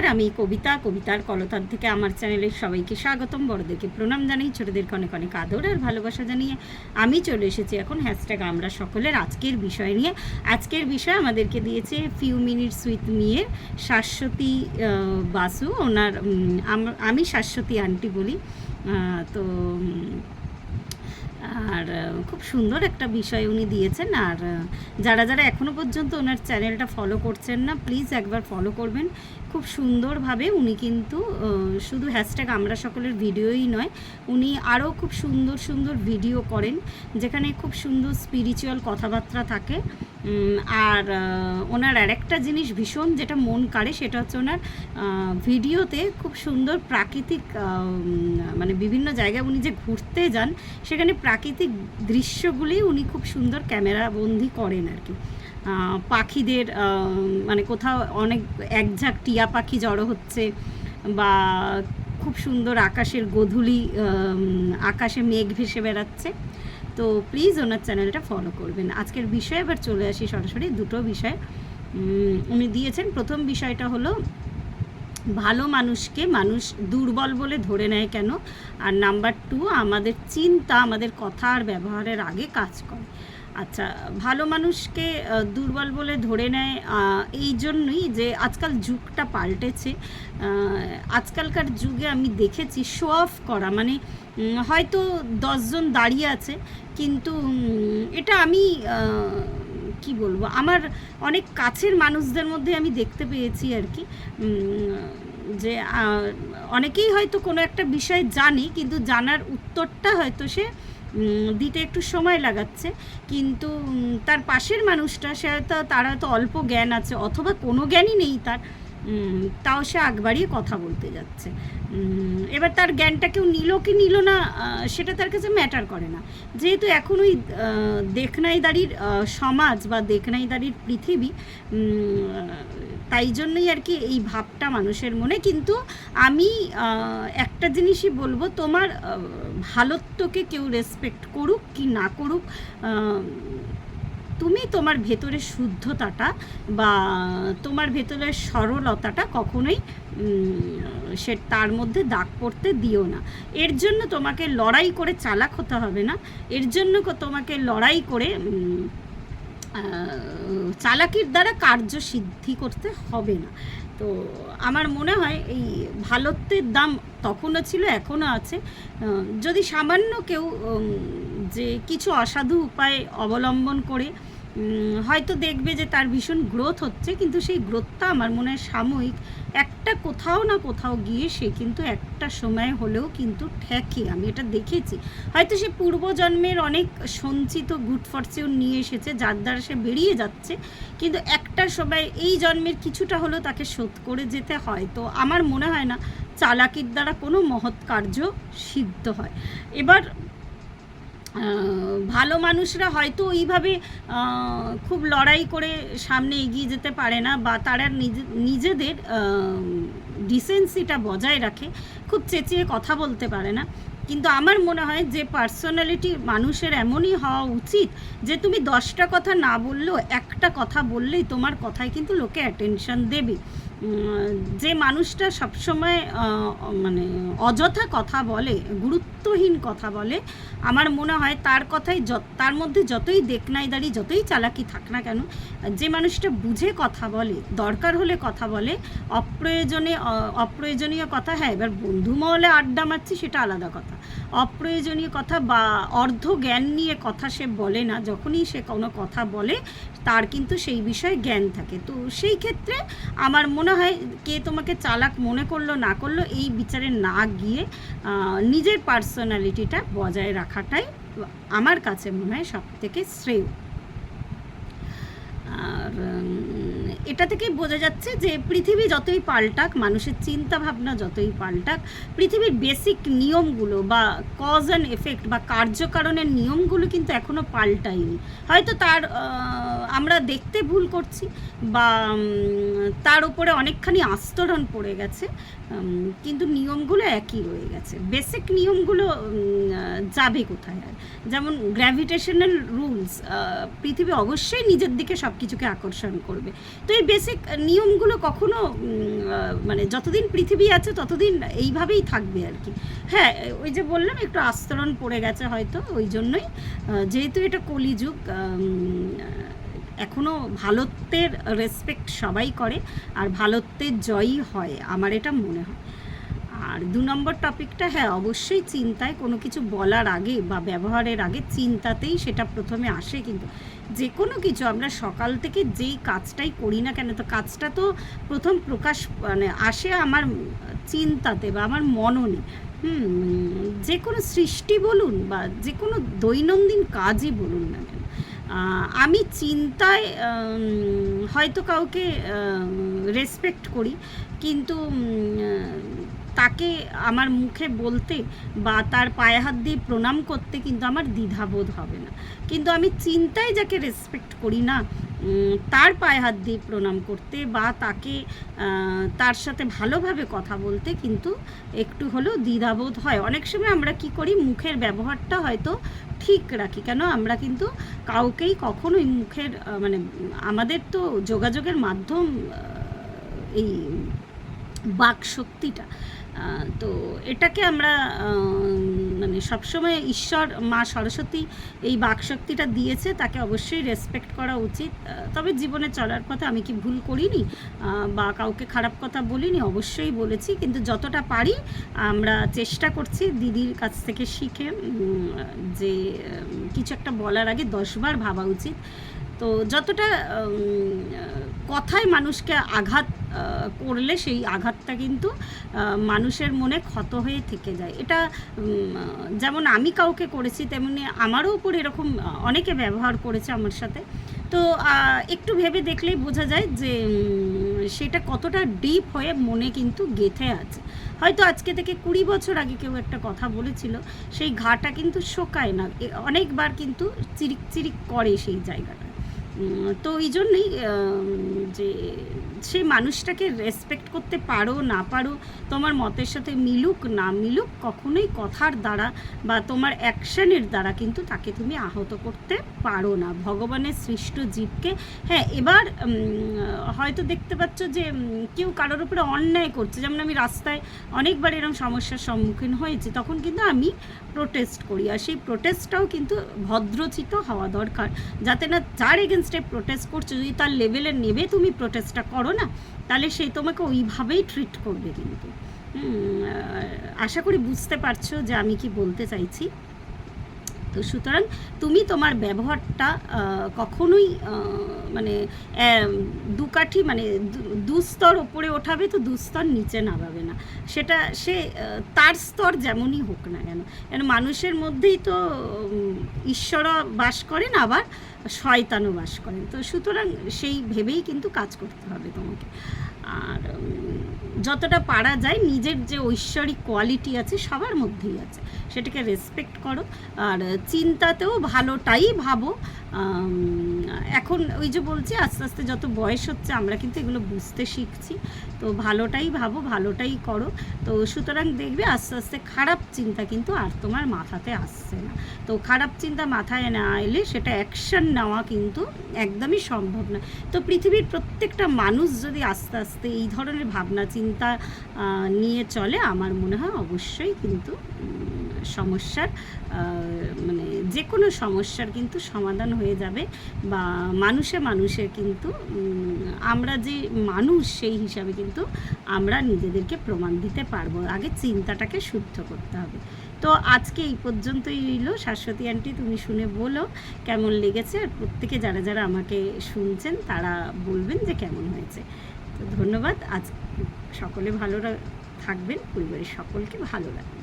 নমস্কার, আমি কবিতা, কবিতার কলতার থেকে আমার চ্যানেলের সবাইকে স্বাগতম। বড়দেরকে প্রণাম জানাই ছোটদেরকে অনেক অনেক আদর আর ভালোবাসা জানিয়ে আমি চলে এসেছি এখন হ্যাশট্যাগ আমরা সকলের আজকের বিষয় নিয়ে। আজকের বিষয় আমাদেরকে দিয়েছে ফিউ মিনিটস উইথ মিয়ের শাশ্বতী বাসু। ওনার আমি শাশ্বতী আন্টি বলি। তো আর, খুব সুন্দর একটা বিষয় উনি দিয়েছেন। আর, যারা যারা এখনও পর্যন্ত ওনার চ্যানেলটা ফলো করছেন না প্লিজ একবার ফলো করবেন। খুব সুন্দরভাবে উনি কিন্তু শুধু হ্যাশট্যাগ আমরা সকলের ভিডিওই নয়, উনি আরও খুব সুন্দর সুন্দর ভিডিও করেন, যেখানে খুব সুন্দর স্পিরিচুয়াল কথাবার্তা থাকে। আর ওনার আরেকটা জিনিস ভীষণ যেটা মন কাড়ে, সেটা হচ্ছে ওনার ভিডিওতে খুব সুন্দর প্রাকৃতিক মানে বিভিন্ন জায়গায় উনি যে ঘুরতে যান, সেখানে প্রাকৃতিক দৃশ্যগুলি উনি খুব সুন্দর ক্যামেরা বন্দি করেন আর কি। পাখিদের মানে কোথাও অনেক একঝাঁক টিয়া পাখি জড়ো হচ্ছে বা খুব সুন্দর আকাশের গোধূলি আকাশে মেঘ ভেসে বেড়াচ্ছে। তো প্লিজ ওনার চ্যানেলটা ফলো করবেন। আজকের বিষয়ে এবার চলে আসি সরাসরি দুটো বিষয়। উনি দিয়েছেন, প্রথম বিষয়টা হলো, ভালো মানুষকে মানুষ দুর্বল বলে ধরে নেয় কেন? আর নাম্বার টু আমাদের চিন্তা, আমাদের কথা আর ব্যবহারের আগে কাজ করে। আচ্ছা ভালো মানুষকে দুর্বল বলে ধরে নেয় এই জন্যই যে আজকাল যুগটা পাল্টেছে। আজকালকার যুগে আমি দেখেছি শো অফ করা মানে হয়তো দশজন দাঁড়িয়ে আছে, কিন্তু এটা আমি কি বলব, আমার অনেক কাছের মানুষদের মধ্যে আমি দেখতে পেয়েছি আর কি। যে অনেকেই হয়তো কোনো একটা বিষয় জানে, কিন্তু জানার উত্তরটা হয়তো সে দিতে একটু সময় লাগাচ্ছে, কিন্তু তার পাশের মানুষটা, সে হয়তো, তার হয়তো অল্প জ্ঞান আছে, অথবা কোনো জ্ঞানই নেই তার তাও সে আগ বাড়িয়ে কথা বলতে যাচ্ছে। এবার তার জ্ঞানটা কেউ নিল কি নিল না সেটা তার কাছে ম্যাটার করে না। যেহেতু এখন ওই দেখনাইদারির সমাজ বা দেখনাইদারির পৃথিবী তাই জন্যই আর কি এই ভাবটা মানুষের মনে। কিন্তু আমি একটা জিনিসই বলব, তোমার ভালোত্বকে কেউ রেসপেক্ট করুক কি না করুক তুমি তোমার ভেতরের শুদ্ধতাটা বা তোমার ভেতরের সরলতাটা কখনোই সে তার মধ্যে দাগ পড়তে দিও না। এর জন্য তোমাকে লড়াই করে চালাক হতে হবে না। এর জন্য তোমাকে লড়াই করে চালাকির দ্বারা কার্য সিদ্ধি করতে হবে না। তো আমার মনে হয় এই ভালোত্বের দাম তখনও ছিল, এখনও আছে। যদি সামান্য কেউ যে কিছু অসাধু উপায় অবলম্বন করে হয়তো দেখবে যে তার ভীষণ গ্রোথ হচ্ছে, কিন্তু সেই গ্রোথটা আমার মনে হয় সাময়িক। একটা কোথাও না কোথাও গিয়ে সে কিন্তু একটা সময় হলেও কিন্তু ঠেকে, আমি এটা দেখেছি। হয়তো সে পূর্বজন্মের অনেক সঞ্চিত গুড ফরচুন নিয়ে এসেছে, যার দ্বারা সে বেরিয়ে যাচ্ছে, কিন্তু একটা সময় এই জন্মের কিছুটা হলেও তাকে শোধ করে যেতে হয়। তো আমার মনে হয় না, চালাকির দ্বারা কোনো মহৎ কার্য সিদ্ধ হয়। এবার ভালো মানুষরা হয়তো ওইভাবে খুব লড়াই করে সামনে এগিয়ে যেতে পারে না বা তারা নিজে, নিজেদের ডিসেন্সিটা বজায় রাখে, খুব চেঁচিয়ে কথা বলতে পারে না। কিন্তু আমার মনে হয় যে পার্সোনালিটি মানুষের এমনই হওয়া উচিত যে তুমি দশটা কথা না বললেও একটা কথা বললেই তোমার কথায় কিন্তু লোকে অ্যাটেনশন দেবে। যে মানুষটা সবসময় মানে অযথা কথা বলে, গুরুত্বহীন কথা বলে, আমার মনে হয় তার কথাই তার মধ্যে যতই দেখনাইদারি, যতই চালাকি থাক না কেন, যে মানুষটা বুঝে কথা বলে, দরকার হলে কথা বলে, অপ্রয়োজনে অপ্রয়োজনীয় কথা হ্যাঁ এবার বন্ধু মহলে আড্ডা মারছি সেটা আলাদা কথা। অপ্রয়োজনীয় কথা বা অর্ধ জ্ঞান নিয়ে কথা সে বলে না, যখনই সে কোনো কথা বলে, তার কিন্তু সেই বিষয়ে জ্ঞান থাকে। তো সেই ক্ষেত্রে আমার মনে হয় কে তোমাকে চালাক মনে করল, না করল, এই বিচারে না গিয়ে নিজের পার্সোনালিটিটা বজায় রাখাটাই আমার কাছে মনে হয় সব থেকে শ্রেয়। আর এটা থেকেই বোঝা যাচ্ছে যে পৃথিবী যতই পাল্টাক, মানুষের চিন্তা ভাবনা যতই পাল্টাক, পৃথিবীর বেসিক নিয়মগুলো বা কজ অ্যান্ড এফেক্ট বা কার্যকারণের নিয়মগুলো কিন্তু এখনও পাল্টায়নি। হয়তো তার আমরা দেখতে ভুল করছি বা তার উপরে অনেকখানি আস্তরণ পড়ে গেছে কিন্তু নিয়মগুলো একই রয়ে গেছে। বেসিক নিয়মগুলো যাবে কোথায় আর? যেমন গ্র্যাভিটেশনাল রুলস পৃথিবী অবশ্যই নিজের দিকে সব কিছুকে আকর্ষণ করবে। তো এই বেসিক নিয়মগুলো কখনো মানে যতদিন পৃথিবী আছে ততদিন এইভাবেই থাকবে আর কি। হ্যাঁ ওই যে বললাম, একটু আস্তরণ পড়ে গেছে হয়তো, ওই জন্যই। যেহেতু এটা কলিযুগ এখনও ভালোত্বের রেসপেক্ট সবাই করে আর ভালোত্বের জয়ই হয়, আমার এটা মনে হয়। আর দু নম্বর টপিকটা হ্যাঁ অবশ্যই চিন্তায় কোনো কিছু বলার আগে বা ব্যবহারের আগে চিন্তাতেই সেটা প্রথমে আসে কিন্তু যে কোনো কিছু আমরা সকাল থেকে যেই কাজটাই করি না কেন, তো কাজটা তো প্রথম প্রকাশ মানে আসে আমার চিন্তাতে বা আমার মননে হুম যে কোনো সৃষ্টি বলুন বা যে কোনো দৈনন্দিন কাজই বলুন না কেন। আমি চিন্তায় হয়তো কাউকে রেসপেক্ট করি, কিন্তু তাকে আমার মুখে বলতে বা তার পায়ে হাত দিয়ে প্রণাম করতে কিন্তু আমার দ্বিধাবোধ হবে না। কিন্তু আমি চিন্তায় যাকে রেসপেক্ট করি না তার পায়ে হাত দিয়ে প্রণাম করতে বা তাকে তার সাথে ভালোভাবে কথা বলতে কিন্তু একটু হলেও দ্বিধাবোধ হয়। অনেক সময় আমরা কি করি, মুখের ব্যবহারটা হয়তো ঠিক রাখি। কেন? আমরা কিন্তু কাউকেই কখনোই মুখের মানে আমাদের তো যোগাযোগের মাধ্যম এই বাক শক্তিটা তো এটাকে আমরা মানে সবসময় ঈশ্বর, মা সরস্বতী এই বাক শক্তিটা দিয়েছে, তাকে অবশ্যই রেসপেক্ট করা উচিত। তবে জীবনে চলার পথে আমি কি ভুল করিনি? বা কাউকে খারাপ কথা বলিনি, অবশ্যই বলেছি। কিন্তু যতটা পারি, আমরা চেষ্টা করছি দিদির কাছ থেকে শিখে যে কিছু একটা বলার আগে দশবার ভাবা উচিত। তো যতটা কথায় মানুষকে আঘাত করলে সেই আঘাতটা কিন্তু মানুষের মনে ক্ষত হয়ে থেকে যায়। এটা যেমন আমি কাউকে করেছি, তেমনি আমারও উপর এরকম অনেকে ব্যবহার করেছে আমার সাথে। তো একটু ভেবে দেখলেই বোঝা যায় যে সেটা কতটা ডিপ হয়ে মনে কিন্তু গেথে আছে। হয়তো আজকে থেকে কুড়ি বছর আগে কেউ একটা কথা বলেছিল, সেই ঘাটা কিন্তু শোকায় না। অনেকবার কিন্তু চিরিক চিরিক করে সেই জায়গাটা তো এই জন্যই যে সেই মানুষটাকে রেসপেক্ট করতে পারো, না পারো, তোমার মতের সাথে মিলুক, না মিলুক, কখনোই কথার দ্বারা বা তোমার অ্যাকশানের দ্বারা কিন্তু তাকে তুমি আহত করতে পারো না। ভগবানের সৃষ্ট জীবকে হ্যাঁ এবার হয়তো দেখতে পাচ্ছ যে কেউ কারোর উপরে অন্যায় করছে। যেমন আমি রাস্তায় অনেকবার এরকম সমস্যার সম্মুখীন হয়েছি, তখন কিন্তু আমি প্রোটেস্ট করি। আর সেই প্রোটেস্টটাও কিন্তু ভদ্রচিত হওয়া দরকার। যাতে না যার এগেনস্টে প্রোটেস্ট করছ, যদি তার লেভেলে নেবে, তুমি প্রোটেস্টটা করো। না? তাহলে সে তোমাকে ওইভাবেই ট্রিট করবে কিন্তু। আশা করি বুঝতে পারছ যে আমি কি বলতে চাইছি। তো সুতরাং তুমি তোমার ব্যবহারটা কখনোই মানে দুকাঠি মানে দুস্তর ওপরে ওঠাবে তো দুস্তর নিচে নামাবে না। সেটা সে তার স্তর যেমনই হোক না কেন। কেন মানুষের মধ্যেই তো উম, ঈশ্বরও বাস করেন আবার শয়তানও বাস করেন। তো সুতরাং সেই ভেবেই কিন্তু কাজ করতে হবে তোমাকে। আর যতটা পারা যায় নিজের যে ঐশ্বরিক কোয়ালিটি আছে সবার মধ্যেই আছে। সেটাকে রেসপেক্ট করো। আর চিন্তাতেও ভালোটাই ভাবো। এখন ওই যে বলছি, আস্তে আস্তে যত বয়স হচ্ছে আমরা কিন্তু এগুলো বুঝতে শিখছি। তো ভালোটাই ভাবো, ভালোটাই করো। তো সুতরাং দেখবে আস্তে আস্তে খারাপ চিন্তা কিন্তু আর তোমার মাথাতে আসছে না। তো খারাপ চিন্তা মাথায় না এলে সেটা অ্যাকশন নেওয়া কিন্তু একদমই সম্ভব না। তো পৃথিবীর প্রত্যেকটা মানুষ যদি আস্তে আস্তে এই ধরনের ভাবনা চিন্তা আহ, নিয়ে চলে। আমার মনে হয় অবশ্যই কিন্তু সমস্যার মানে যে কোনো সমস্যার কিন্তু সমাধান হয়ে যাবে বা মানুষে মানুষের কিন্তু আমরা যে মানুষ সেই হিসাবে কিন্তু আমরা নিজেদেরকে প্রমাণ দিতে পারব। আগে চিন্তাটাকে শুদ্ধ করতে হবে। তো আজকে এই পর্যন্তই রইল। শাশ্বতী আন্টি তুমি শুনে বলো কেমন লেগেছে? আর প্রত্যেকে যারা যারা আমাকে শুনছেন তারা বলবেন যে কেমন হয়েছে। তো ধন্যবাদ। আজ সকলে ভালো থাকবেন পরিবারের সকলকে ভালো রাখবেন।